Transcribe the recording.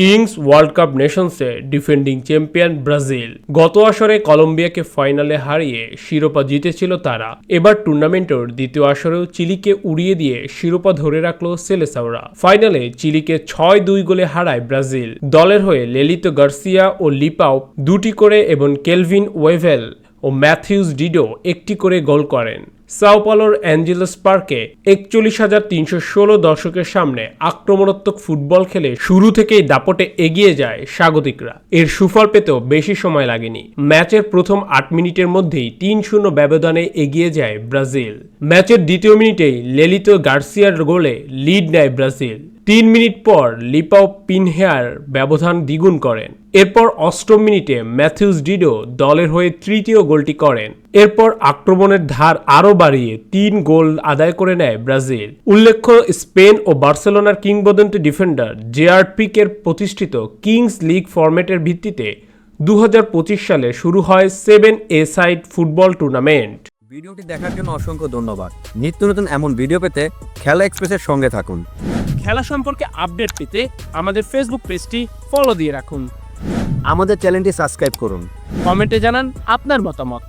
Kings world cup নেশনসে defending champion Brazil. গত আসরে কলম্বিয়াকে ফাইনালে হারিয়ে শিরোপা জিতেছিল তারা। এবার টুর্নামেন্টের দ্বিতীয় আসরেও চিলিকে উড়িয়ে দিয়ে শিরোপা ধরে রাখল সেলেসাওরা। ফাইনালে চিলিকে ছয় দুই গোলে হারায় ব্রাজিল। দলের হয়ে লেলিতো গার্সিয়া ও লিপাও দুটি করে এবং কেলভিন ওয়েভেল ও ম্যাথিউস ডিডো একটি করে গোল করেন। সাওপালোর অ্যাঞ্জেলস পার্কে একচল্লিশ হাজার তিনশো ষোলো দর্শকের সামনে আক্রমণাত্মক ফুটবল খেলে শুরু থেকেই দাপটে এগিয়ে যায় স্বাগতিকরা। এর সুফল পেতেও বেশি সময় লাগেনি। ম্যাচের প্রথম আট মিনিটের মধ্যেই তিন শূন্য ব্যবধানে এগিয়ে যায় ব্রাজিল। ম্যাচের দ্বিতীয় মিনিটেই লেলিত গার্সিয়ার গোলে লিড নেয় ব্রাজিল। তিন মিনিট পর লিপাও পিনহেয়ার ব্যবধান দ্বিগুণ করেন। এরপর অষ্টম মিনিটে ম্যাথিউস ডিডো দলের হয়ে তৃতীয় গোলটি করেন। এরপর আক্রমণের ধার আরও বাড়িয়ে তিন গোল আদায় করে নেয় ব্রাজিল। উল্লেখ্য, স্পেন ও বার্সেলোনার কিংবদন্তি ডিফেন্ডার জেআর পিকের প্রতিষ্ঠিত কিংস লিগ ফরম্যাটের ভিত্তিতে দু হাজার পঁচিশ সালে শুরু হয় seven a side football tournament. ভিডিওটি দেখার জন্য অসংখ্য ধন্যবাদ। নিত্য নতুন এমন ভিডিও পেতে খেলা এক্সপ্রেসের সঙ্গে থাকুন। খেলা সম্পর্কে আপডেট পেতে আমাদের ফেসবুক পেজটি ফলো দিয়ে রাখুন। আমাদের চ্যানেলটি সাবস্ক্রাইব করুন। কমেন্টে জানান আপনার মতামত।